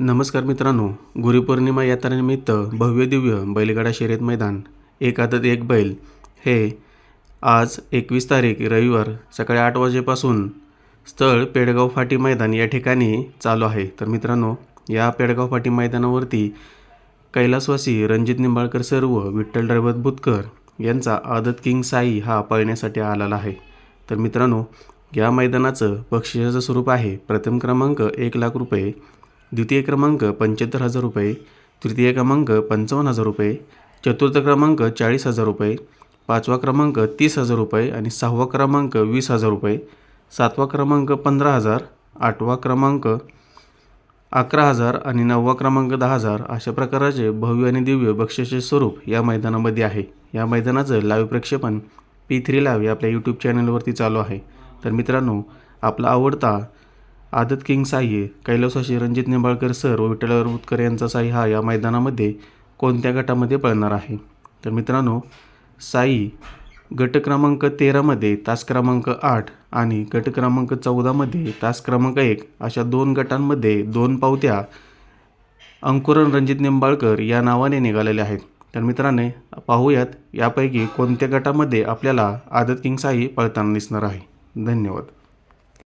नमस्कार मित्रांनो गुरुपौर्णिमा यात्रेनिमित्त भव्य दिव्य बैलगाडा शर्यत मैदान एक आदत एक बैल. हे आज एकवीस तारीख रविवार सकाळी आठ वाजेपासून स्थळ पेडगाव फाटी मैदान या ठिकाणी चालू आहे. तर मित्रांनो या पेडगाव फाटी मैदानावरती कैलासवासी रणजित निंबाळकर सर व विठ्ठल रवत बुतकर यांचा आदत किंग साई हा पळण्यासाठी आलेला आहे. तर मित्रांनो या मैदानाचं बक्षिसाचं स्वरूप आहे. प्रथम क्रमांक एक लाख रुपये द्वितीय क्रमांक पंच्याहत्तर हजार रुपये तृतीय क्रमांक पंचावन्न हजार रुपये चतुर्थ क्रमांक चाळीस हजार रुपये पाचवा क्रमांक तीस हजार रुपये आणि सहावा क्रमांक वीस हजार रुपये सातवा क्रमांक पंधरा हजार आठवा क्रमांक अकरा हजार आणि नववा क्रमांक दहा हजार अशा प्रकारचे भव्य आणि दिव्य बक्षिसाचे स्वरूप या मैदानामध्ये आहे. या मैदानाचं लाईव्ह प्रक्षेपण पी थ्री लाईव्ह या आपल्या यूट्यूब चॅनलवरती चालू आहे. तर मित्रांनो आपला आवडता आदत किंग साई कैलासाशी रणजित निंबाळकर सर व विठ्ठल बुतकर यांचा साई हा या मैदानामध्ये कोणत्या गटामध्ये पळणार आहे? तर मित्रांनो साई गट क्रमांक तेरामध्ये तास क्रमांक आठ आणि गट क्रमांक चौदामध्ये तास क्रमांक एक अशा दोन गटांमध्ये दोन पावत्या अंकुरण रणजित निंबाळकर या नावाने निघालेल्या आहेत. तर मित्रांनो पाहूयात यापैकी कोणत्या गटामध्ये आपल्याला आदत किंग साई पळताना दिसणार आहे. धन्यवाद.